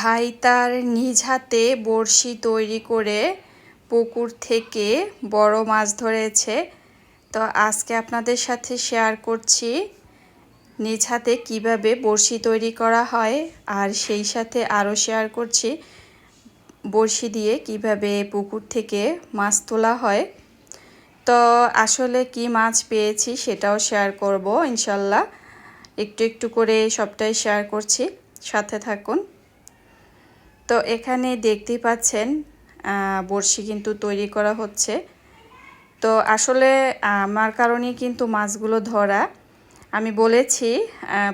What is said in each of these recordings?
ভাই তার নিজ হাতে বড়শি তৈরি করে পুকুর থেকে বড় মাছ ধরেছে। তো আজকে আপনাদের সাথে শেয়ার করছি নিজ হাতে কীভাবে বড়শি তৈরি করা হয় আর সেই সাথে আরও শেয়ার করছি বড়শি দিয়ে কীভাবে পুকুর থেকে মাছ তোলা হয়। তো আসলে কি মাছ পেয়েছি সেটাও শেয়ার করব ইনশাল্লাহ। একটু একটু করে সবটাই শেয়ার করছি। সাথে থাকুন। তো এখানে দেখতেই পাচ্ছেন বড়শি কিন্তু তৈরি করা হচ্ছে। তো আসলে আমার কারণেই কিন্তু মাছগুলো ধরা। আমি বলেছি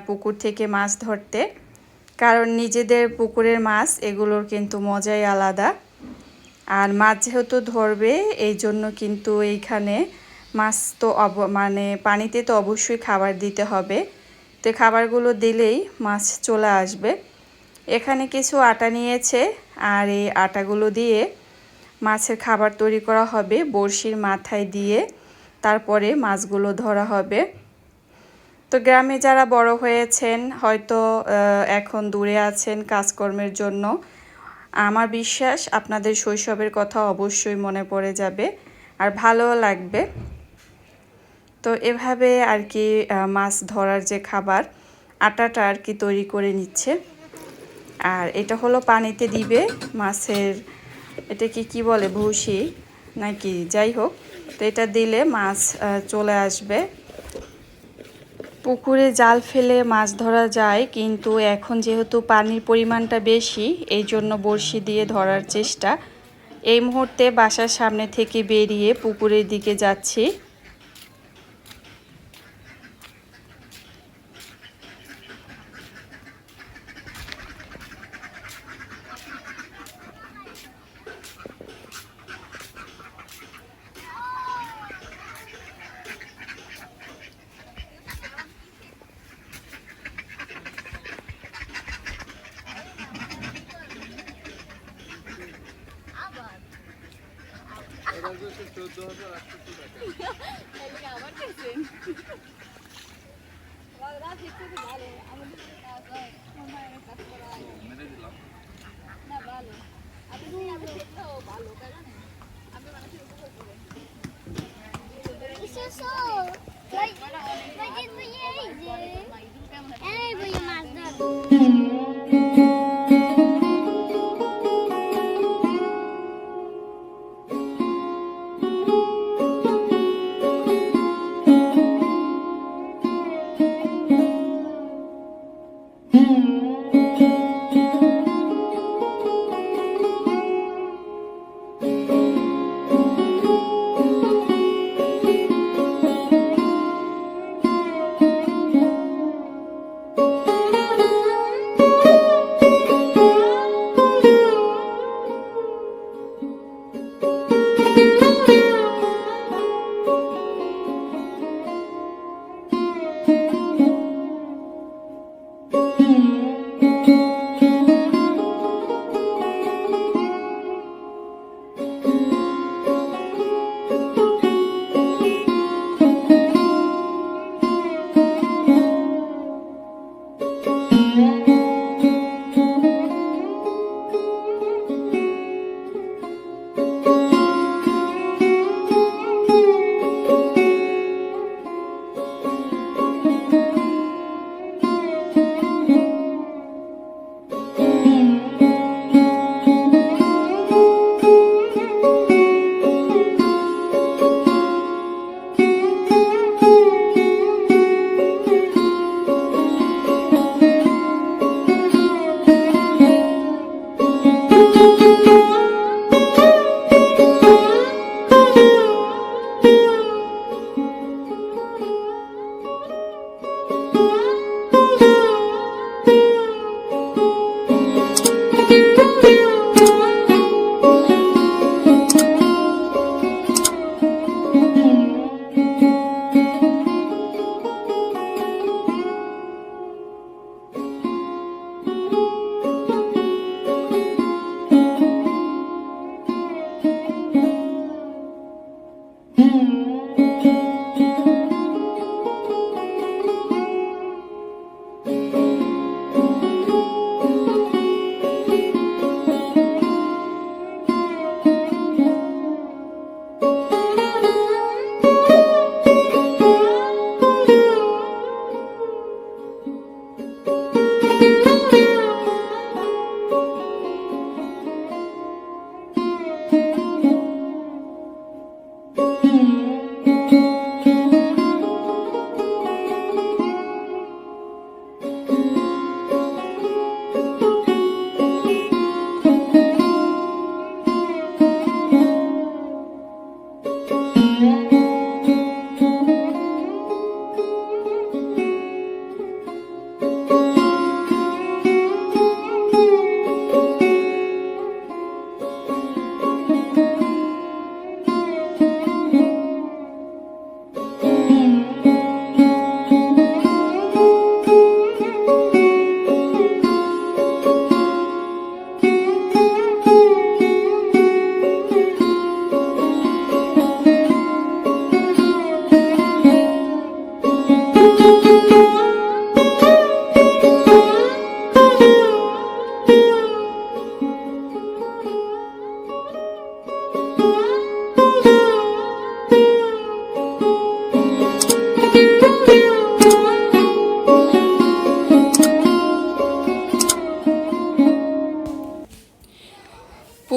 পুকুর থেকে মাছ ধরতে, কারণ নিজেদের পুকুরের মাছ, এগুলোর কিন্তু মজাই আলাদা। আর মাছ যেহেতু ধরবে, এই জন্য কিন্তু এইখানে মাছ তো অব মানে পানিতে তো অবশ্যই খাবার দিতে হবে। তো খাবারগুলো দিলেই মাছ চলে আসবে। এখানে কিছু আটা নিয়েছে আর এই আটাগুলো দিয়ে মাছের খাবার তৈরি করা হবে বড়শির মাথায় দিয়ে। তারপরে মাছগুলো ধরা হবে। তো গ্রামে যারা বড় হয়েছেন, হয়তো এখন দূরে আছেন কাজকর্মের জন্য, আমার বিশ্বাস আপনাদের শৈশবের কথা অবশ্যই মনে পড়ে যাবে আর ভালো লাগবে। তো এভাবে আর কি মাছ ধরার যে খাবার, আটাটা আর কি তৈরি করে নিচ্ছে। আর এটা হলো পানিতে দিবে মাছের, এটাকে কি বলে, ভুসি, নাকি যাই হোক, তো এটা দিলে মাছ চলে আসবে। পুকুরে জাল ফেলে মাছ ধরা যায়, কিন্তু এখন যেহেতু পানির পরিমাণটা বেশি, এই জন্য বড়শি দিয়ে ধরার চেষ্টা। এই মুহূর্তে বাসার সামনে থেকে বেরিয়ে পুকুরের দিকে যাচ্ছি। It's so so. Like, like.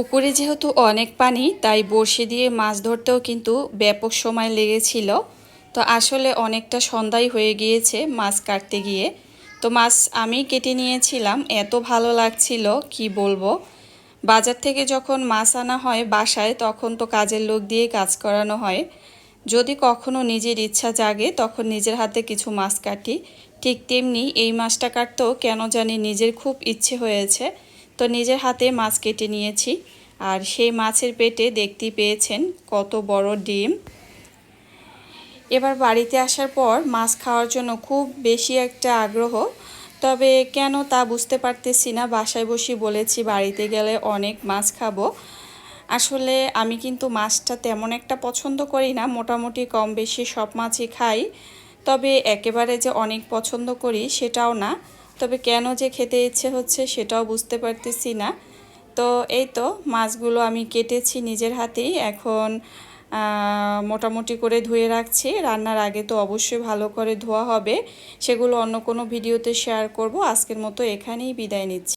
পুকুরে যেহেতু অনেক পানি, তাই বড়শি দিয়ে মাছ ধরতেও কিন্তু ব্যাপক সময় লেগেছিল। তো আসলে অনেকটা সন্ধ্যায় হয়ে গিয়েছে মাছ কাটতে গিয়ে। তো মাছ আমি কেটে নিয়েছিলাম, এত ভালো লাগছিল, কি বলব? বাজার থেকে যখন মাছ আনা হয় বাসায়, তখন তো কাজের লোক দিয়ে কাজ করানো হয়। যদি কখনো নিজের ইচ্ছা জাগে, তখন নিজের হাতে কিছু মাছ কাটি। ঠিক তেমনি এই মাছটা কাটতেও কেন জানি নিজের খুব ইচ্ছে হয়েছে। তো নিজের হাতে মাছ কেটে নিয়েছি। আর সেই মাছের পেটে দেখতে পেয়েছেন কত বড় ডিম। এবার বাড়িতে আসার পর মাছ খাওয়ার জন্য খুব বেশি একটা আগ্রহ। তবে কেন তা বুঝতে পারতেছি না, বাসায় বসে বলেছি, বাড়িতে গেলে অনেক মাছ খাব। আসলে আমি কিন্তু মাছটা তেমন একটা পছন্দ করি না, মোটামুটি কম বেশি সব মাছই খাই। তবে একেবারে যে অনেক পছন্দ করি সেটাও না। তবে কেন যে খেতে ইচ্ছে হচ্ছে সেটাও বুঝতে পারতেছি না। তো এই তো মাছগুলো আমি কেটেছি নিজের হাতেই। এখন মোটামুটি করে ধুয়ে রাখছি। রান্নার আগে তো অবশ্যই ভালো করে ধোয়া হবে। সেগুলো অন্য কোনো ভিডিওতে শেয়ার করব। আজকের মতো এখানেই বিদায় নিচ্ছি।